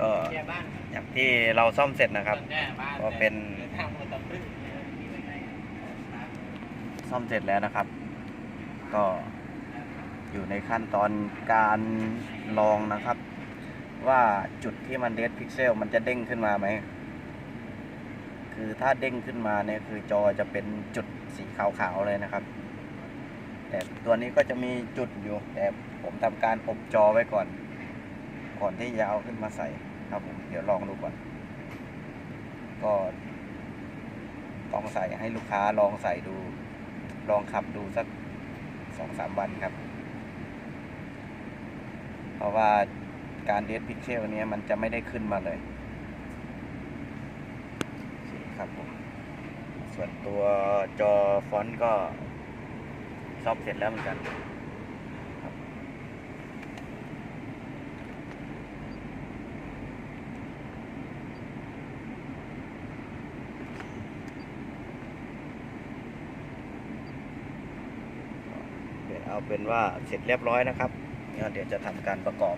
ก็อย่างที่เราซ่อมเสร็จนะครับ ก็เป็นซ่อมเสร็จแล้วนะครับ ก็อยู่ในขั้นตอนการลองนะครับ ว่าจุดที่มันเด d พิกเซลมันจะเด้งขึ้นมาไหม คือถ้าเด้งขึ้นมาเนี่ยคือจอจะเป็นจุดสีขาวๆเลยนะครับ แต่ตัวนี้ก็จะมีจุดอยู่ แต่ผมทำการอบจอไว้ก่อน ก่อนที่จะเอาขึ้นมาใส่ ครับผมเดี๋ยวลองดูก่อน ก็ต้องใส่ให้ลูกค้าลองใส่ดู ลองขับดูสักสองสามวันครับ เพราะว่าการเด d พิกเซลเนี้ยมันจะไม่ได้ขึ้นมาเลยคครับผมส่วนตัวจอฟอนต์ก็ซ่อมเสร็จแล้วเหมือนกัน เอาเป็นว่าเสร็จเรียบร้อยนะครับเดี๋ยวจะทำการประกอบ